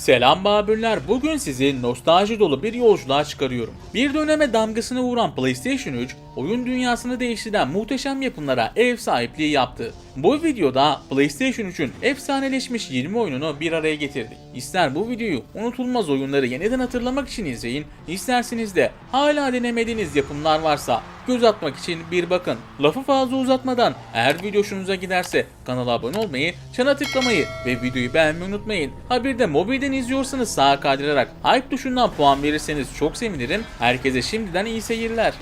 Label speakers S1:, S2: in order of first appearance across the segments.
S1: Selam Babürler. Bugün sizi nostalji dolu bir yolculuğa çıkarıyorum. Bir döneme damgasını vuran PlayStation 3, oyun dünyasını değiştiren muhteşem yapımlara ev sahipliği yaptı. Bu videoda PlayStation 3'ün efsaneleşmiş 20 oyununu bir araya getirdik. İster bu videoyu unutulmaz oyunları yeniden hatırlamak için izleyin, isterseniz de hala denemediğiniz yapımlar varsa göz atmak için bir bakın. Lafı fazla uzatmadan eğer video hoşunuza giderse kanala abone olmayı, çana tıklamayı ve videoyu beğenmeyi unutmayın. Ha bir de mobilden izliyorsanız sağa kaydırarak hype tuşundan puan verirseniz çok sevinirim. Herkese şimdiden iyi seyirler.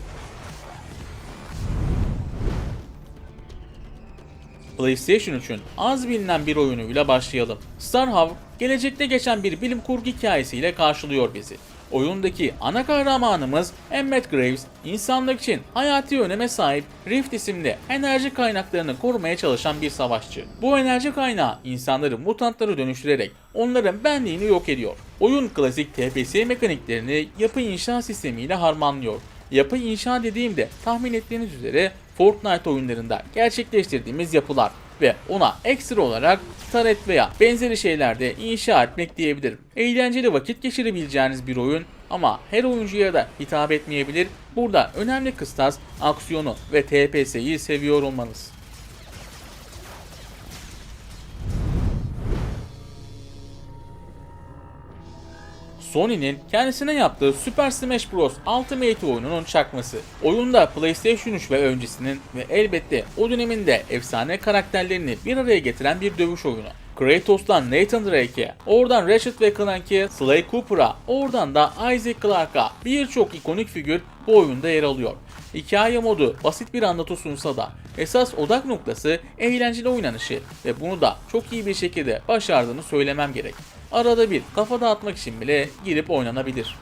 S1: PlayStation 3'ün az bilinen bir oyunuyla başlayalım. Starhav, gelecekte geçen bir bilim kurgu hikayesiyle karşılıyor bizi. Oyundaki ana kahramanımız Emmet Graves, insanlık için hayati öneme sahip Rift isimli enerji kaynaklarını korumaya çalışan bir savaşçı. Bu enerji kaynağı insanları mutantlara dönüştürerek onların benliğini yok ediyor. Oyun klasik TPS mekaniklerini yapı inşa sistemiyle harmanlıyor. Yapı inşa dediğimde tahmin ettiğiniz üzere Fortnite oyunlarında gerçekleştirdiğimiz yapılar ve ona ekstra olarak taret veya benzeri şeyler de inşa etmek diyebilirim. Eğlenceli vakit geçirebileceğiniz bir oyun ama her oyuncuya da hitap etmeyebilir. Burada önemli kıstas aksiyonu ve TPS'yi seviyor olmanız. Sony'nin kendisine yaptığı Super Smash Bros. Ultimate oyununun çakması. Oyunda PlayStation 3 ve öncesinin ve elbette o döneminde efsane karakterlerini bir araya getiren bir dövüş oyunu. Kratos'tan Nathan Drake'e, oradan Ratchet ve Clank'e, Sly Cooper'a, oradan da Isaac Clarke'a birçok ikonik figür bu oyunda yer alıyor. Hikaye modu basit bir anlatı sunsa da esas odak noktası eğlenceli oynanışı ve bunu da çok iyi bir şekilde başardığını söylemem gerek. Arada bir kafa dağıtmak için bile girip oynanabilir.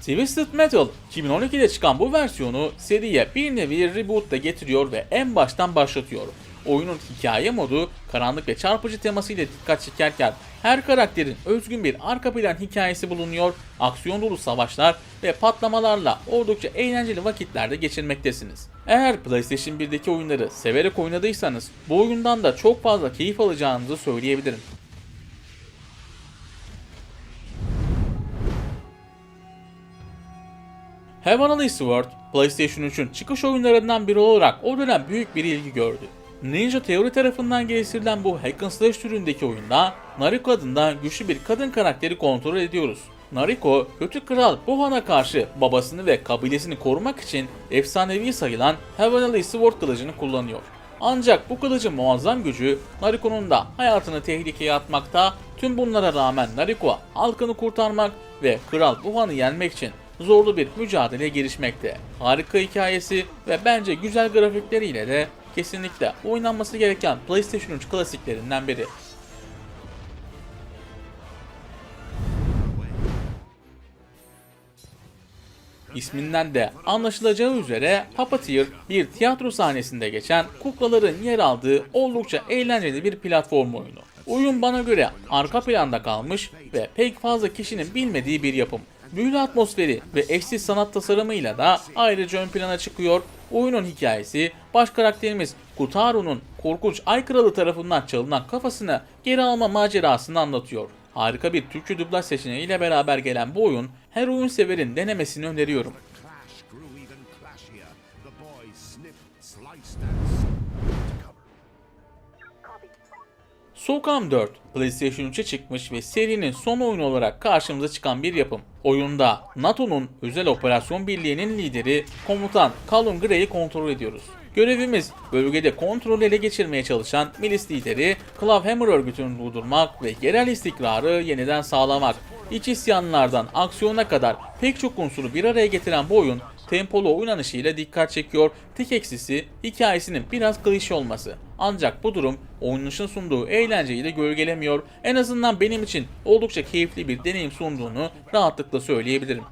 S1: Twisted Metal 2012'de çıkan bu versiyonu seriye bir nevi reboot da getiriyor ve en baştan başlatıyor. Oyunun hikaye modu karanlık ve çarpıcı temasıyla dikkat çekerken her karakterin özgün bir arka plan hikayesi bulunuyor, aksiyon dolu savaşlar ve patlamalarla oldukça eğlenceli vakitlerde geçirmektesiniz. Eğer PlayStation 1'deki oyunları severek oynadıysanız bu oyundan da çok fazla keyif alacağınızı söyleyebilirim. Heavenly Sword, PlayStation 3'ün çıkış oyunlarından biri olarak o dönem büyük bir ilgi gördü. Ninja Theory tarafından geliştirilen bu hack and slash türündeki oyunda Nariko adında güçlü bir kadın karakteri kontrol ediyoruz. Nariko, kötü kral Bohan'a karşı babasını ve kabilesini korumak için efsanevi sayılan Heavenly Sword kılıcını kullanıyor. Ancak bu kılıcın muazzam gücü Nariko'nun da hayatını tehlikeye atmakta. Tüm bunlara rağmen Nariko halkını kurtarmak ve Kral Buhan'ı yenmek için zorlu bir mücadeleye girişmekte. Harika hikayesi ve bence güzel grafikleriyle de kesinlikle oynanması gereken PlayStation 3 klasiklerinden biri. İsminden de anlaşılacağı üzere Puppeteer bir tiyatro sahnesinde geçen kuklaların yer aldığı oldukça eğlenceli bir platform oyunu. Oyun bana göre arka planda kalmış ve pek fazla kişinin bilmediği bir yapım. Büyülü atmosferi ve eşsiz sanat tasarımıyla da ayrıca ön plana çıkıyor. Oyunun hikayesi baş karakterimiz Kutaru'nun korkunç ay kralı tarafından çalınan kafasını geri alma macerasını anlatıyor. Harika bir Türkçe dublaj seçeneğiyle beraber gelen bu oyun her oyun severin denemesini öneriyorum. Sokam 4 PlayStation 3'e çıkmış ve serinin son oyunu olarak karşımıza çıkan bir yapım. Oyunda NATO'nun özel operasyon birliğinin lideri komutan Callum Gray'i kontrol ediyoruz. Görevimiz bölgede kontrol ele geçirmeye çalışan milis lideri Clawhammer örgütünü durdurmak ve yerel istikrarı yeniden sağlamak. İç isyanlardan aksiyona kadar pek çok unsuru bir araya getiren bu oyun tempolu oynanışıyla dikkat çekiyor. Tek eksisi hikayesinin biraz klişe olması. Ancak bu durum oynanışın sunduğu eğlenceyi de gölgelemiyor. En azından benim için oldukça keyifli bir deneyim sunduğunu rahatlıkla söyleyebilirim.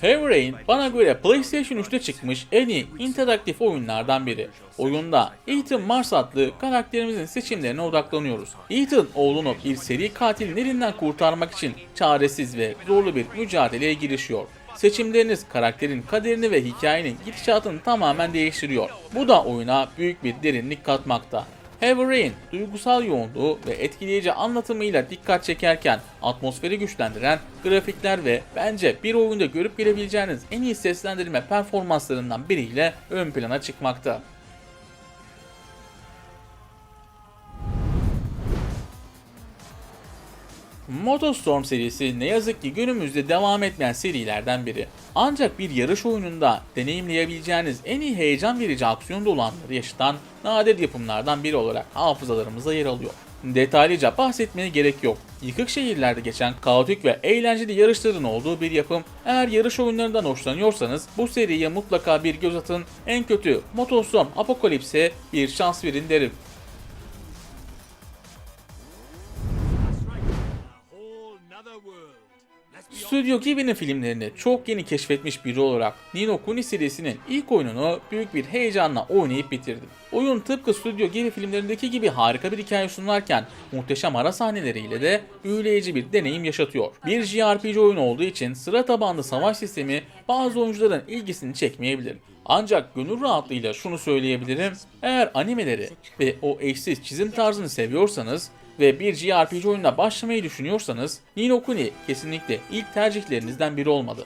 S1: Heavy bana göre PlayStation 3'te çıkmış en iyi interaktif oyunlardan biri. Oyunda Ethan Mars adlı karakterimizin seçimlerine odaklanıyoruz. Ethan oğlunu bir seri katilin elinden kurtarmak için çaresiz ve zorlu bir mücadeleye girişiyor. Seçimleriniz karakterin kaderini ve hikayenin gidişatını tamamen değiştiriyor. Bu da oyuna büyük bir derinlik katmakta. Heavy Rain, duygusal yoğunluğu ve etkileyici anlatımıyla dikkat çekerken atmosferi güçlendiren grafikler ve bence bir oyunda görüp görebileceğiniz en iyi seslendirme performanslarından biriyle ön plana çıkmakta. MotoStorm serisi ne yazık ki günümüzde devam etmeyen serilerden biri. Ancak bir yarış oyununda deneyimleyebileceğiniz en iyi heyecan verici aksiyon dolu anları yaşatan nadir yapımlardan biri olarak hafızalarımıza yer alıyor. Detaylıca bahsetmeye gerek yok. Yıkık şehirlerde geçen kaotik ve eğlenceli yarışların olduğu bir yapım. Eğer yarış oyunlarından hoşlanıyorsanız bu seriye mutlaka bir göz atın. En kötü MotoStorm Apocalypse'e bir şans verin derim. Stüdyo Ghibli'nin filmlerini çok yeni keşfetmiş biri olarak Nino Kuni serisinin ilk oyununu büyük bir heyecanla oynayıp bitirdim. Oyun tıpkı Stüdyo Ghibli filmlerindeki gibi harika bir hikaye sunarken muhteşem ara sahneleriyle de büyüleyici bir deneyim yaşatıyor. Bir JRPG oyunu olduğu için sıra tabanlı savaş sistemi bazı oyuncuların ilgisini çekmeyebilir. Ancak gönül rahatlığıyla şunu söyleyebilirim. Eğer animeleri ve o eşsiz çizim tarzını seviyorsanız ve bir JRPG oyununa başlamayı düşünüyorsanız Ni Kuni kesinlikle ilk tercihlerinizden biri olmalı.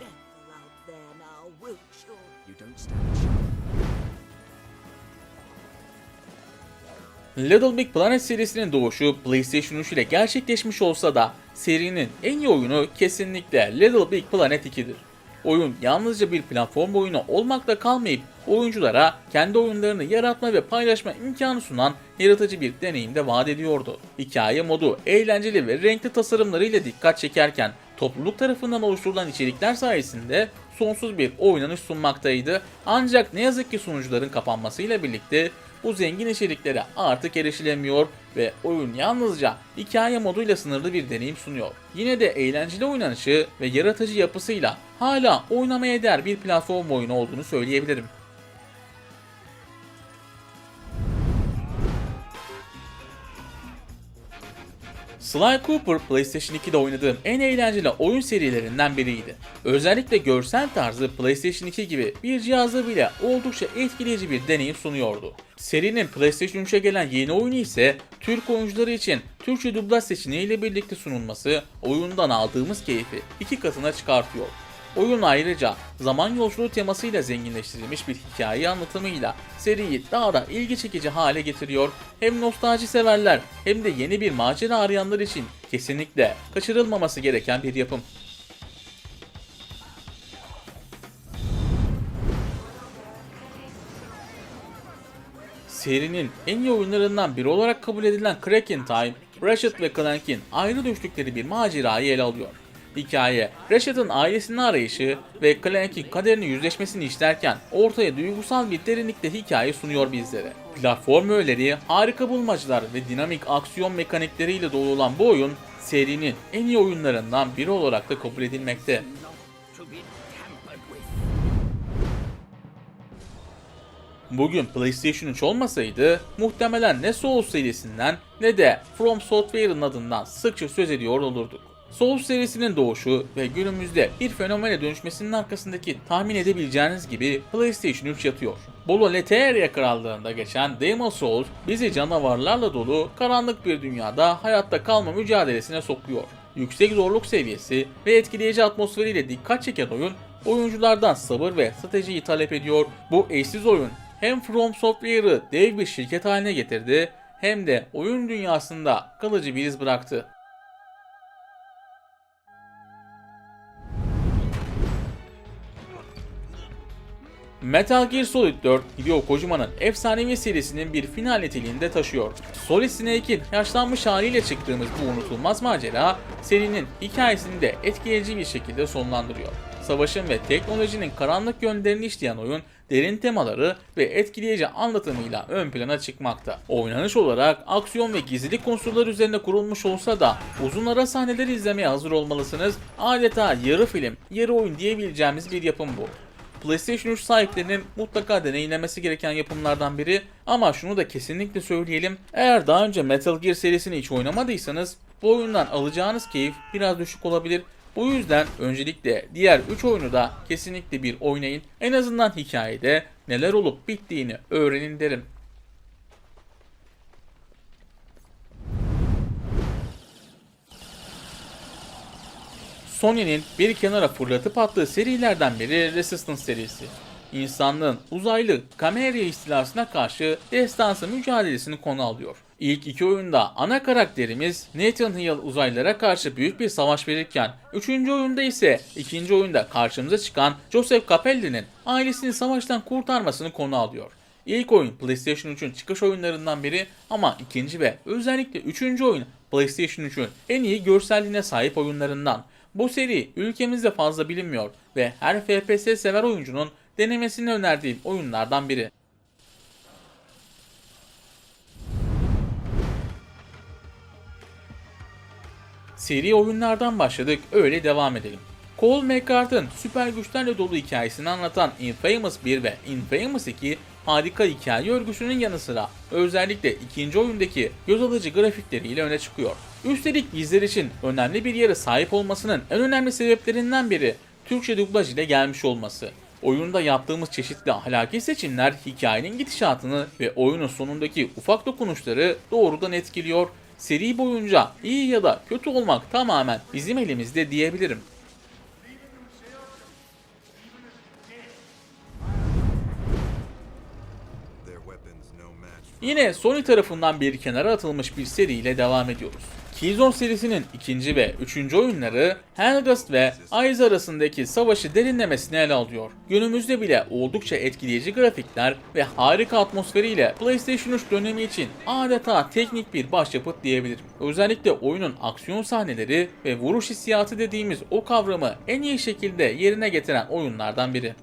S1: Little Big Planet serisinin doğuşu PlayStation 3 ile gerçekleşmiş olsa da serinin en iyi oyunu kesinlikle Little Big Planet 2'dir. Oyun yalnızca bir platform oyunu olmakla kalmayıp oyunculara kendi oyunlarını yaratma ve paylaşma imkanı sunan yaratıcı bir deneyim de vaat ediyordu. Hikaye modu eğlenceli ve renkli tasarımlarıyla dikkat çekerken topluluk tarafından oluşturulan içerikler sayesinde sonsuz bir oynanış sunmaktaydı. Ancak ne yazık ki sunucuların kapanmasıyla birlikte bu zengin içeriklere artık erişilemiyor ve oyun yalnızca hikaye moduyla sınırlı bir deneyim sunuyor. Yine de eğlenceli oynanışı ve yaratıcı yapısıyla hala oynamaya değer bir platform oyunu olduğunu söyleyebilirim. Sly Cooper PlayStation 2'de oynadığım en eğlenceli oyun serilerinden biriydi. Özellikle görsel tarzı PlayStation 2 gibi bir cihazda bile oldukça etkileyici bir deneyim sunuyordu. Serinin PlayStation 3'e gelen yeni oyunu ise Türk oyuncuları için Türkçe dublaj seçeneğiyle birlikte sunulması oyundan aldığımız keyfi iki katına çıkartıyor. Oyun ayrıca zaman yolculuğu temasıyla zenginleştirilmiş bir hikaye anlatımıyla seriyi daha da ilgi çekici hale getiriyor. Hem nostalji severler hem de yeni bir macera arayanlar için kesinlikle kaçırılmaması gereken bir yapım. Serinin en iyi oyunlarından biri olarak kabul edilen Crack in Time, Ratchet ve Clank'in ayrı düştükleri bir macerayı ele alıyor. Hikaye, Ratchet'ın ailesinin arayışı ve Clank'in kaderini yüzleşmesini işlerken ortaya duygusal bir derinlikte hikaye sunuyor bizlere. Platform öğeleri, harika bulmacalar ve dinamik aksiyon mekanikleriyle dolu olan bu oyun, serinin en iyi oyunlarından biri olarak da kabul edilmekte. Bugün PlayStation 3 olmasaydı muhtemelen ne Souls serisinden ne de From Software'ın adından sıkça söz ediyor olurduk. Souls serisinin doğuşu ve günümüzde bir fenomene dönüşmesinin arkasındaki tahmin edebileceğiniz gibi PlayStation 3 yatıyor. Bolo Leteria krallığında geçen Demon Souls bizi canavarlarla dolu karanlık bir dünyada hayatta kalma mücadelesine sokuyor. Yüksek zorluk seviyesi ve etkileyici atmosferiyle dikkat çeken oyun oyunculardan sabır ve stratejiyi talep ediyor. Bu eşsiz oyun hem From Software'ı dev bir şirket haline getirdi hem de oyun dünyasında kalıcı bir iz bıraktı. Metal Gear Solid 4, Hideo Kojima'nın efsanevi serisinin bir final niteliğinde taşıyor. Solid Snake'in yaşlanmış haliyle çıktığımız bu unutulmaz macera, serinin hikayesini de etkileyici bir şekilde sonlandırıyor. Savaşın ve teknolojinin karanlık yönlerini işleyen oyun, derin temaları ve etkileyici anlatımıyla ön plana çıkmakta. Oynanış olarak aksiyon ve gizlilik unsurları üzerine kurulmuş olsa da uzun ara sahneleri izlemeye hazır olmalısınız. Adeta yarı film, yarı oyun diyebileceğimiz bir yapım bu. PlayStation 3 sahiplerinin mutlaka deneyimlemesi gereken yapımlardan biri ama şunu da kesinlikle söyleyelim. Eğer daha önce Metal Gear serisini hiç oynamadıysanız bu oyundan alacağınız keyif biraz düşük olabilir. Bu yüzden öncelikle diğer 3 oyunu da kesinlikle bir oynayın. En azından hikayede neler olup bittiğini öğrenin derim. Sony'nin bir kenara fırlatıp attığı serilerden biri Resistance serisi. İnsanlığın uzaylı Cameria istilasına karşı destansı mücadelesini konu alıyor. İlk iki oyunda ana karakterimiz Nathan Hill uzaylılara karşı büyük bir savaş verirken, üçüncü oyunda ise ikinci oyunda karşımıza çıkan Joseph Capelli'nin ailesini savaştan kurtarmasını konu alıyor. İlk oyun PlayStation 3'ün çıkış oyunlarından biri ama ikinci ve özellikle üçüncü oyun PlayStation 3'ün en iyi görselliğine sahip oyunlarından. Bu seri ülkemizde fazla bilinmiyor ve her FPS sever oyuncunun denemesini önerdiğim oyunlardan biri. Seri oyunlardan başladık, öyle devam edelim. Cole McCart'ın süper güçlerle dolu hikayesini anlatan Infamous 1 ve Infamous 2 harika hikaye örgüsünün yanı sıra özellikle ikinci oyundaki göz alıcı grafikleriyle öne çıkıyor. Üstelik bizler için önemli bir yere sahip olmasının en önemli sebeplerinden biri Türkçe dublaj ile gelmiş olması. Oyunda yaptığımız çeşitli ahlaki seçimler hikayenin gidişatını ve oyunun sonundaki ufak dokunuşları doğrudan etkiliyor. Seri boyunca iyi ya da kötü olmak tamamen bizim elimizde diyebilirim. Yine Sony tarafından bir kenara atılmış bir seriyle devam ediyoruz. Killzone serisinin ikinci ve üçüncü oyunları Helgast ve Aiz arasındaki savaşı derinlemesine ele alıyor. Günümüzde bile oldukça etkileyici grafikler ve harika atmosferiyle PlayStation 3 dönemi için adeta teknik bir başyapıt diyebilirim. Özellikle oyunun aksiyon sahneleri ve vuruş hissiyatı dediğimiz o kavramı en iyi şekilde yerine getiren oyunlardan biri.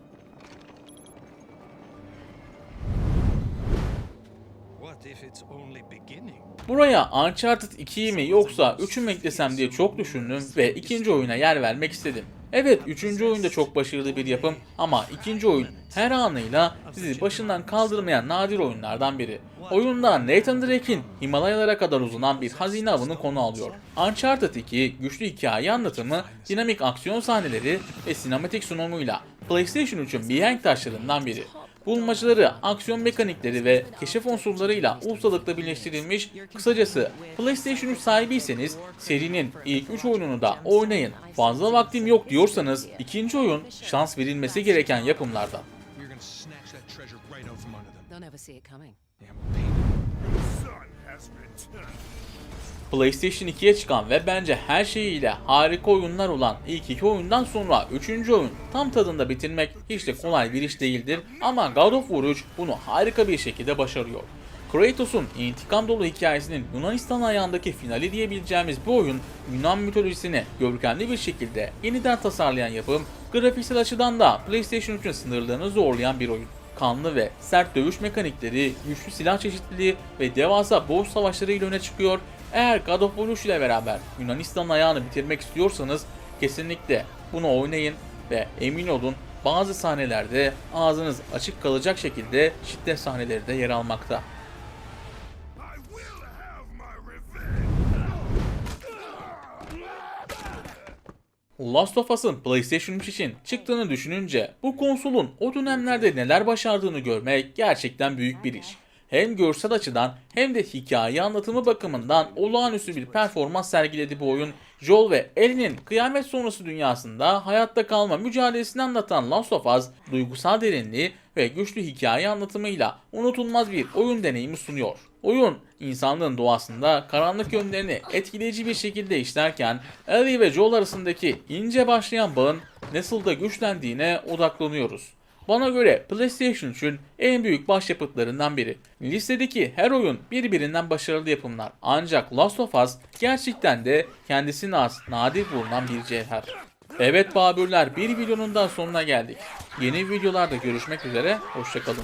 S2: What if it's only beginning?
S1: Buraya Uncharted 2'yi mi yoksa 3'ü mü eklesem diye çok düşündüm ve ikinci oyuna yer vermek istedim. Evet üçüncü oyun da çok başarılı bir yapım ama ikinci oyun her anıyla sizi başından kaldırmayan nadir oyunlardan biri. Oyunda Nathan Drake'in Himalayalara kadar uzanan bir hazine avını konu alıyor. Uncharted 2 güçlü hikaye anlatımı, dinamik aksiyon sahneleri ve sinematik sunumuyla PlayStation 3'ün mihenk taşlarından biri bulmacaları, aksiyon mekanikleri ve keşif unsurlarıyla ustalıkla birleştirilmiş, kısacası PlayStation 3 sahibiyseniz serinin ilk 3 oyununu da oynayın. Fazla vaktim yok diyorsanız ikinci oyun şans verilmesi gereken yapımlardan.
S3: They'll never see it coming.
S2: Damn pain.
S4: Son has returned.
S1: PlayStation 2'ye çıkan ve bence her şeyiyle harika oyunlar olan ilk iki oyundan sonra üçüncü oyun tam tadında bitirmek hiç de kolay bir iş değildir ama God of War 3 bunu harika bir şekilde başarıyor. Kratos'un intikam dolu hikayesinin Yunanistan ayağındaki finali diyebileceğimiz bu oyun Yunan mitolojisini görkemli bir şekilde yeniden tasarlayan yapım, grafiksel açıdan da PlayStation 3'ün sınırlarını zorlayan bir oyun kanlı ve sert dövüş mekanikleri, güçlü silah çeşitliliği ve devasa boss savaşları ile öne çıkıyor. Eğer God of War 3 ile beraber Yunanistan ayağını bitirmek istiyorsanız kesinlikle bunu oynayın ve emin olun bazı sahnelerde ağzınız açık kalacak şekilde şiddet sahneleri de yer almakta. Last of Us'ın PlayStation 3 için çıktığını düşününce bu konsolun o dönemlerde neler başardığını görmek gerçekten büyük bir iş. Hem görsel açıdan hem de hikaye anlatımı bakımından olağanüstü bir performans sergiledi bu oyun. Joel ve Ellie'nin kıyamet sonrası dünyasında hayatta kalma mücadelesini anlatan Last of Us, duygusal derinliği ve güçlü hikaye anlatımıyla unutulmaz bir oyun deneyimi sunuyor. Oyun, insanlığın doğasında karanlık yönlerini etkileyici bir şekilde işlerken Ellie ve Joel arasındaki ince başlayan bağın nasıl da güçlendiğine odaklanıyoruz. Bana göre PlayStation 3'ün en büyük başyapıtlarından biri. Listedeki her oyun birbirinden başarılı yapımlar. Ancak Last of Us gerçekten de kendisine az nadir bulunan bir cevher. Evet Babürler bir videonun daha sonuna geldik. Yeni videolarda görüşmek üzere, hoşçakalın.